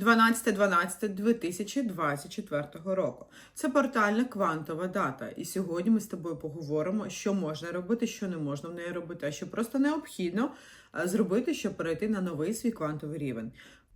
12.12.2024 року. Це портальна квантова дата. І сьогодні ми з тобою поговоримо, що можна робити, що не можна в неї робити, а що просто необхідно е, зробити, щоб перейти на новий свій квантовий рівень.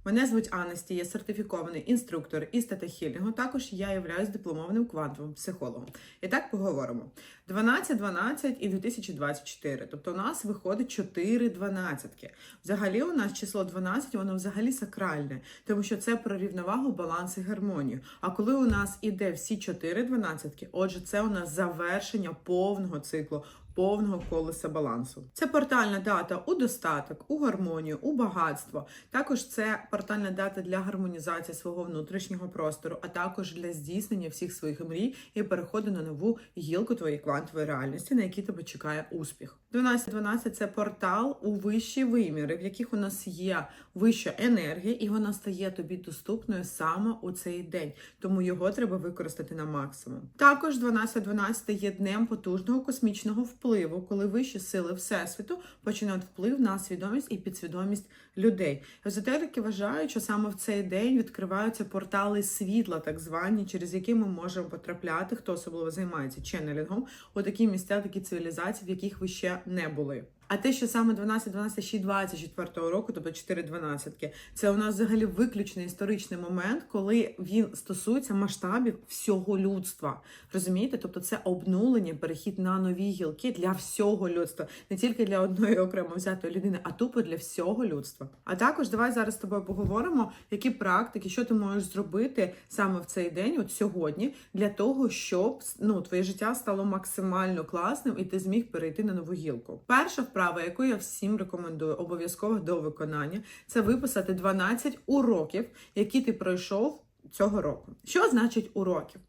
Мене звуть Анесті, я сертифікований інструктор із тета-хілінгу. Також я являюсь дипломованим квантовим психологом. І так поговоримо. 12, 12 і 2024. Тобто у нас виходить 4 дванадцятки. Взагалі у нас число 12, воно взагалі сакральне, тому що це про рівновагу, баланс і гармонію. А коли у нас іде всі 4 дванадцятки, отже, це у нас завершення повного циклу. Повного колеса балансу. Це портальна дата у достаток, у гармонію, у багатство. Також це портальна дата для гармонізації свого внутрішнього простору, а також для здійснення всіх своїх мрій і переходу на нову гілку твоєї квантової реальності, на якій тебе чекає успіх. 12.12 – це портал у вищі виміри, в яких у нас є вища енергія, і вона стає тобі доступною саме у цей день. Тому його треба використати на максимум. Також 12.12 є днем потужного космічного впливу, коли вищі сили всесвіту починають вплив на свідомість і підсвідомість людей. Езотерики вважають, що саме в цей день відкриваються портали світла, так звані, через які ми можемо потрапляти, хто особливо займається ченнелінгом, у такі місця, такі цивілізації, в яких ви ще не були. А те, що саме 12, 12, ще й 24 року, тобто 4 дванадцятки, це у нас взагалі виключний історичний момент, коли він стосується масштабів всього людства. Розумієте? Тобто це обнулення, перехід на нові гілки для всього людства, не тільки для одної окремо взятої людини, а тупо для всього людства. А також давай зараз з тобою поговоримо, які практики, що ти можеш зробити саме в цей день, от сьогодні, для того, щоб ну твоє життя стало максимально класним і ти зміг перейти на нову гілку. Перша вправа, яку я всім рекомендую, обов'язково до виконання, це виписати 12 уроків, які ти пройшов цього року. Що значить уроків?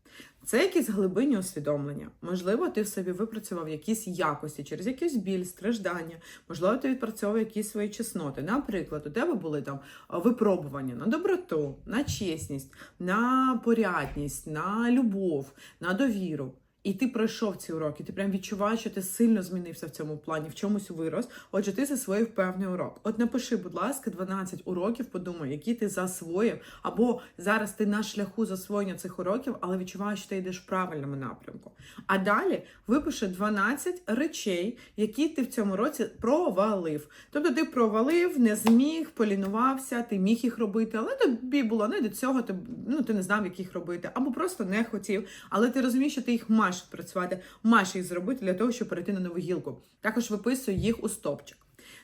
Це якісь глибинні усвідомлення. Можливо, ти в собі випрацював якісь якості через якийсь біль, страждання. Можливо, ти відпрацьовував якісь свої чесноти. Наприклад, у тебе були там випробування на доброту, на чесність, на порядність, на любов, на довіру. І ти пройшов ці уроки, ти прям відчуваєш, що ти сильно змінився в цьому плані, в чомусь вирос. Отже, ти засвоїв певний урок. От напиши, будь ласка, 12 уроків, подумай, які ти засвоїв, або зараз ти на шляху засвоєння цих уроків, але відчуваєш, що ти йдеш в правильному напрямку. А далі випиши 12 речей, які ти в цьому році провалив. Тобто ти провалив, не зміг, полінувався, ти міг їх робити, але тобі було не до цього, ти, ну, ти не знав, як їх робити, або просто не хотів. Але ти розумієш, що ти їх маєш працювати, маєш їх зробити для того, щоб перейти на нову гілку. Також виписуй їх у стопчик.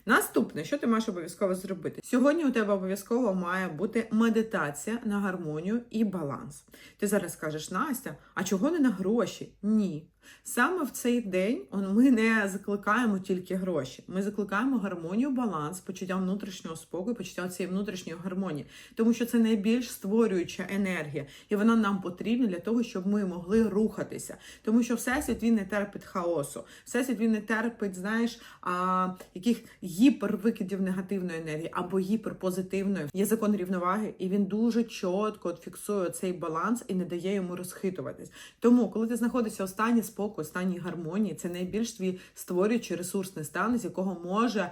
Наступне, що ти маєш обов'язково зробити? Сьогодні у тебе обов'язково має бути медитація на гармонію і баланс. Ти зараз скажеш, Настя, а чого не на гроші? Ні. Саме в цей день ми не закликаємо тільки гроші. Ми закликаємо гармонію, баланс, почуття внутрішнього спокою, почуття цієї внутрішньої гармонії, тому що це найбільш створююча енергія, і вона нам потрібна для того, щоб ми могли рухатися. Тому що всесвіт він не терпить хаосу, всесвіт він не терпить, знаєш, а, яких гіпервикидів негативної енергії або гіперпозитивної. Є закон рівноваги, і він дуже чітко фіксує цей баланс і не дає йому розхитуватись. Тому, коли ти знаходишся у стані спокою, стані гармонії, це найбільш твій створюючий ресурсний стан, з якого може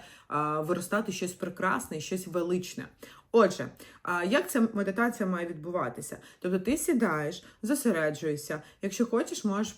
виростати щось прекрасне щось величне. Отже, як ця медитація має відбуватися? Тобто ти сідаєш, зосереджуєшся. Якщо хочеш, можеш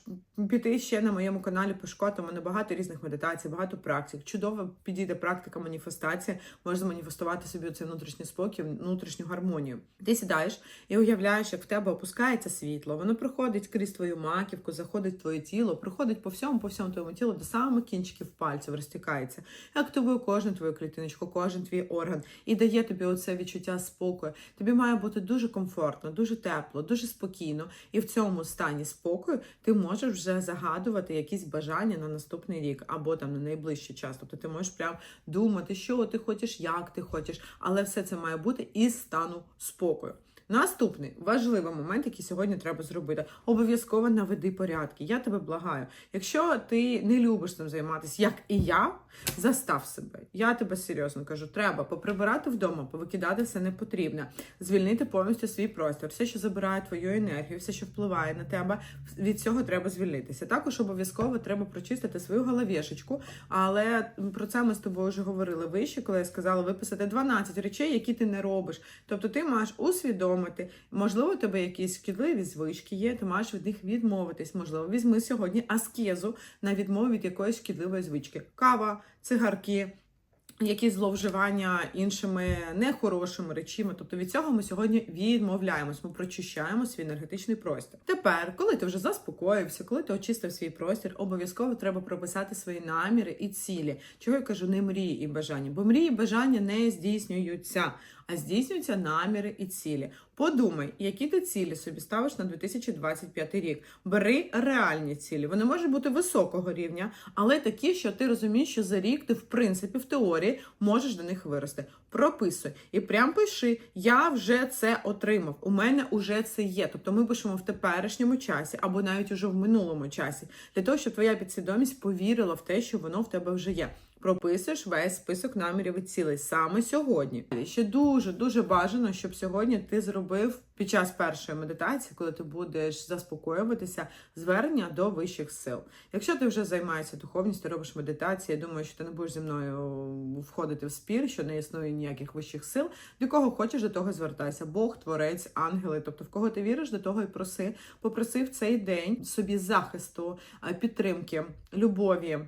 піти ще на моєму каналі пошукати. У мене багато різних медитацій, багато практик. Чудово підійде практика маніфестації, можна маніфестувати собі цей внутрішній спокій, внутрішню гармонію. Ти сідаєш і уявляєш, як в тебе опускається світло, воно проходить крізь твою маківку, заходить в твоє тіло, проходить по всьому, по всьому твоєму тілу до самих кінчиків пальців, розтікається. Активує кожну твою клітиночку, кожен твій орган і дає тобі оце відчуття спокою. Тобі має бути дуже комфортно, дуже тепло, дуже спокійно. І в цьому стані спокою ти можеш вже загадувати якісь бажання на наступний рік або там на найближчий час. Тобто ти можеш прям думати, що ти хочеш, як ти хочеш, але все це має бути із стану спокою. Наступний важливий момент, який сьогодні треба зробити, обов'язково наведи порядки. Я тебе благаю. Якщо ти не любиш цим займатися, як і я, застав себе. Я тебе серйозно кажу, треба поприбирати вдома, повикидати все непотрібне, звільнити повністю свій простір, все, що забирає твою енергію, все, що впливає на тебе, від цього треба звільнитися. Також обов'язково треба прочистити свою головешечку, але про це ми з тобою вже говорили вище, коли я сказала виписати 12 речей, які ти не робиш. Тобто ти маєш усвідомити, можливо, у тебе якісь шкідливі звички є, ти маєш від них відмовитись. Можливо, візьми сьогодні аскезу на відмову від якоїсь шкідливої звички. Кава, цигарки. Якісь зловживання іншими нехорошими речами. Тобто від цього ми сьогодні відмовляємось, ми прочищаємо свій енергетичний простір. Тепер, коли ти вже заспокоївся, коли ти очистив свій простір, обов'язково треба прописати свої наміри і цілі. Чого я кажу, не мрії і бажання, бо мрії і бажання не здійснюються, а здійснюються наміри і цілі. Подумай, які ти цілі собі ставиш на 2025 рік. Бери реальні цілі. Вони можуть бути високого рівня, але такі, що ти розумієш, що за рік ти, в принципі, в теорії можеш до них вирости. Прописуй і прям пиши: я вже це отримав. У мене вже це є. Тобто ми пишемо в теперішньому часі або навіть уже в минулому часі, для того, щоб твоя підсвідомість повірила в те, що воно в тебе вже є. Прописуєш весь список намірів і цілей саме сьогодні. Ще дуже дуже бажано, щоб сьогодні ти зробив під час першої медитації, коли ти будеш заспокоюватися, звернення до вищих сил. Якщо ти вже займаєшся духовністю, робиш медитацію, я думаю, що ти не будеш зі мною входити в спір, що не існує ніяких вищих сил. До кого хочеш, до того звертайся. Бог, творець, ангели. Тобто, в кого ти віриш, до того і проси. Попроси в цей день собі захисту, підтримки, любові.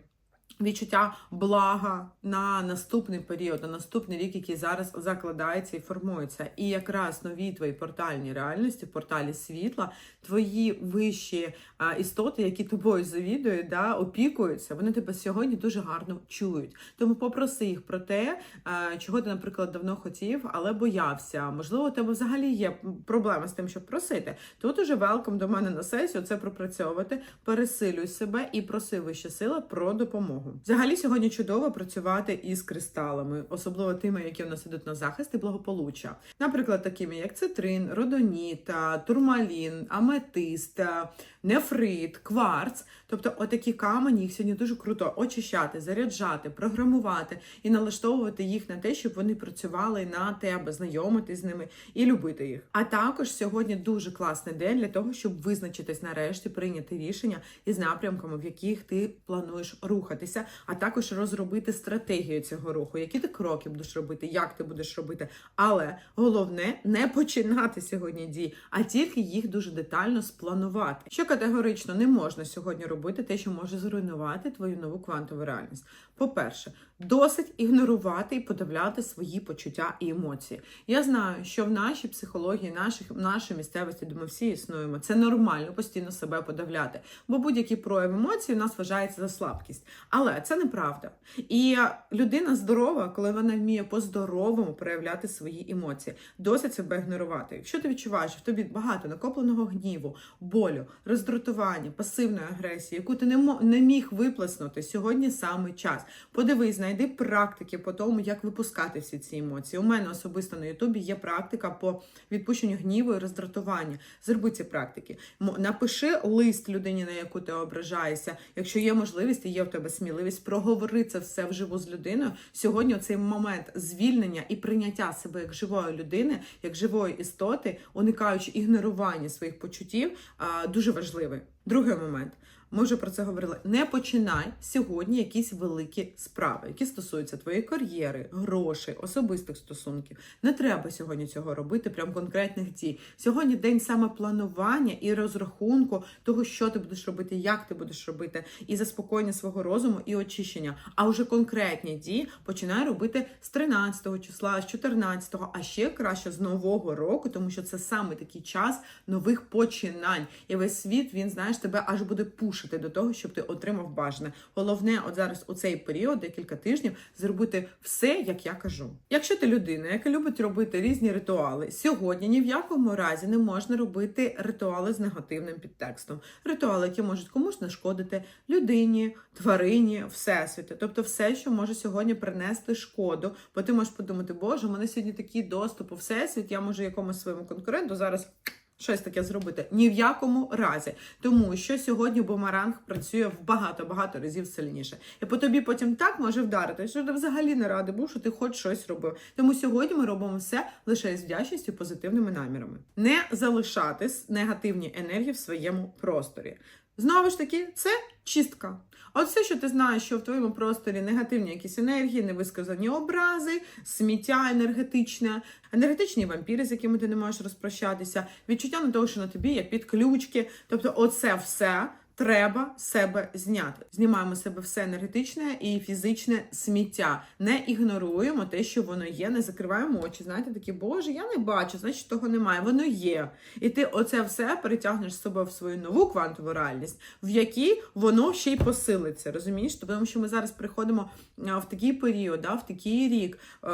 Відчуття блага на наступний період, на наступний рік, який зараз закладається і формується. І якраз нові твої портальні реальності, порталі світла, твої вищі а, істоти, які тобою завідують, да, опікуються, вони тебе сьогодні дуже гарно чують. Тому попроси їх про те, а, чого ти, наприклад, давно хотів, але боявся. Можливо, у тебе взагалі є проблема з тим, щоб просити. Тут уже велком до мене на сесію це пропрацьовувати, пересилюй себе і проси вища сила про допомогу. Взагалі сьогодні чудово працювати із кристалами, особливо тими, які в нас ідуть на захист і благополуччя. Наприклад, такими як цитрин, родоніт, турмалін, аметист, нефрит, кварц. Тобто, отакі камені їх сьогодні дуже круто очищати, заряджати, програмувати і налаштовувати їх на те, щоб вони працювали на тебе, знайомитись з ними і любити їх. А також сьогодні дуже класний день для того, щоб визначитись нарешті, прийняти рішення із напрямками, в яких ти плануєш рухатися, а також розробити стратегію цього руху, які ти кроки будеш робити, як ти будеш робити. Але головне не починати сьогодні дії, а тільки їх дуже детально спланувати. Що категорично не можна сьогодні робити, те, що може зруйнувати твою нову квантову реальність. По-перше, досить ігнорувати і подавляти свої почуття і емоції. Я знаю, що в нашій психології, наших, нашій місцевості, ми всі існуємо, це нормально постійно себе подавляти, бо будь-який прояв емоцій у нас вважається за слабкість. Але це неправда. І людина здорова, коли вона вміє по-здоровому проявляти свої емоції, досить себе ігнорувати. Якщо ти відчуваєш, що в тобі багато накопленого гніву, болю, роздратування, пасивної агресії, яку ти не не міг виплеснути, сьогодні саме час. Подивись, знайди практики по тому, як випускати всі ці емоції. У мене особисто на Ютубі є практика по відпущенню гніву і роздратування. Зроби ці практики. Напиши лист людині, на яку ти ображаєшся. Якщо є можливість і є в тебе сміливість, проговори це все вживу з людиною. Сьогодні цей момент звільнення і прийняття себе як живої людини, як живої істоти, уникаючи ігнорування своїх почуттів, дуже важливий. Другий момент. Ми вже про це говорили. Не починай сьогодні якісь великі справи, які стосуються твоєї кар'єри, грошей, особистих стосунків. Не треба сьогодні цього робити, прям конкретних дій. Сьогодні день саме планування і розрахунку того, що ти будеш робити, як ти будеш робити, і заспокоєння свого розуму і очищення. А вже конкретні дії починай робити з 13-го числа, з 14, а ще краще з нового року, тому що це саме такий час нових починань. І весь світ він знаєш тебе аж буде пушити до того, щоб ти отримав бажане. Головне, от зараз у цей період, декілька тижнів, зробити все, як я кажу. Якщо ти людина, яка любить робити різні ритуали, сьогодні ні в якому разі не можна робити ритуали з негативним підтекстом. Ритуали, які можуть комусь нашкодити людині, тварині, всесвіту. Тобто, все, що може сьогодні принести шкоду, бо ти можеш подумати, боже, у мене сьогодні такий доступ у всесвіт, я можу якомусь своєму конкуренту зараз щось таке зробити. Ні в якому разі. Тому що сьогодні бумеранг працює в багато-багато разів сильніше. І по тобі потім так може вдарити, що ти взагалі не радий був, що ти хоч щось робив. Тому сьогодні ми робимо все лише з вдячністю позитивними намірами. Не залишати негативні енергії в своєму просторі. Знову ж таки, це чистка. От все, що ти знаєш, що в твоєму просторі негативні якісь енергії, невисказані образи, сміття енергетичне, енергетичні вампіри, з якими ти не можеш розпрощатися, відчуття на того, що на тобі є підключки. Тобто, оце все. Треба себе зняти. Знімаємо себе все енергетичне і фізичне сміття. Не ігноруємо те, що воно є, не закриваємо очі. Знаєте, такі, боже, я не бачу, значить того немає. Воно є. І ти оце все перетягнеш з собою в свою нову квантову реальність, в якій воно ще й посилиться. Розумієш? Тому що ми зараз приходимо в такий період, в такий рік, е,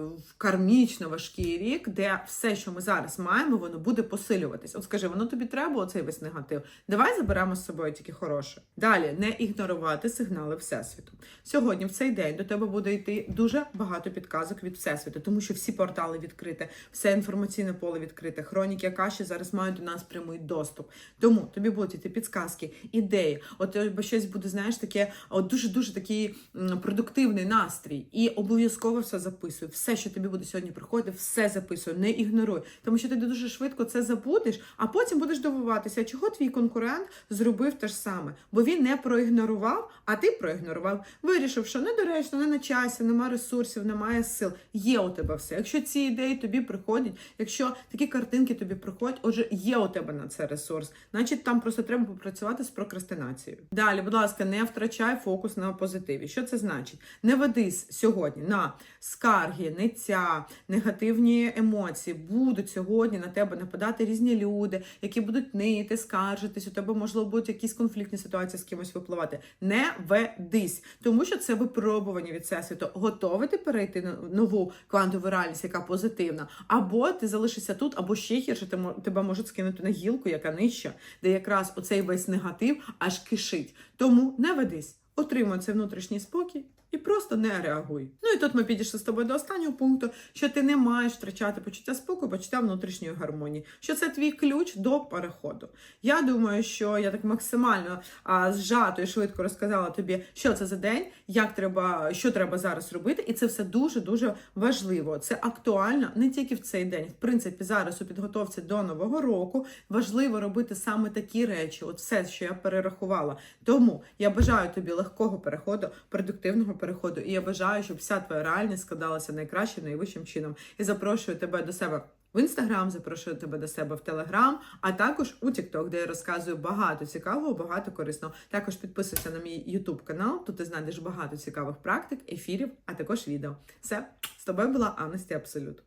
в кармічно важкий рік, де все, що ми зараз маємо, воно буде посилюватись. От скажи, воно тобі треба, оцей весь негатив. Давай заберемо з собою тільки хороше. Далі не ігнорувати сигнали Всесвіту. Сьогодні, в цей день, до тебе буде йти дуже багато підказок від Всесвіту, тому що всі портали відкриті, все інформаційне поле відкрите. Хроніки Акаші зараз мають до нас прямий доступ. Тому тобі будуть йти підказки, ідеї. От бо щось буде, знаєш, таке, от дуже дуже такий продуктивний настрій. І обов'язково все записуй. Все, що тобі буде сьогодні приходити, все записуй, не ігноруй. Тому що ти дуже швидко це забудеш, а потім будеш дивуватися, чого твій конкурент зробив те ж саме, бо він не проігнорував, а ти проігнорував. Вирішив, що недоречно, не на часі, немає ресурсів, немає сил. Є у тебе все. Якщо ці ідеї тобі приходять, якщо такі картинки тобі приходять, отже, є у тебе на це ресурс. Значить, там просто треба попрацювати з прокрастинацією. Далі, будь ласка, не втрачай фокус на позитиві. Що це значить? Не ведись сьогодні на скарги, ниття, негативні емоції. Будуть сьогодні на тебе нападати різні люди, які будуть нити, скаржитись. У тебе можливо будуть якісь конфліктні ситуації з кимось випливати. Не ведись, тому що це випробування від всесвіту. Готовий ти перейти на нову квантову реальність, яка позитивна, або ти залишишся тут, або ще гірше тебе можуть скинути на гілку, яка нижча, де якраз оцей весь негатив аж кишить. Тому не ведись, отримуй цей внутрішній спокій. І просто не реагуй. Ну і тут ми підійшли з тобою до останнього пункту, що ти не маєш втрачати почуття спокою, почуття внутрішньої гармонії, що це твій ключ до переходу. Я думаю, що я так максимально а, зжато і швидко розказала тобі, що це за день, як треба, що треба зараз робити, і це все дуже дуже важливо. Це актуально не тільки в цей день. В принципі, зараз у підготовці до нового року важливо робити саме такі речі. От все, що я перерахувала. Тому я бажаю тобі легкого переходу, продуктивного переходу. І я бажаю, щоб вся твоя реальність складалася найкращим, найвищим чином. І запрошую тебе до себе. В інстаграм запрошую тебе до себе в Телеграм, а також у Тікток, де я розказую багато цікавого, багато корисного. Також підписуйся на мій Ютуб канал. Тут ти знайдеш багато цікавих практик, ефірів, а також відео. Все з тобою була Анесті Абсолют.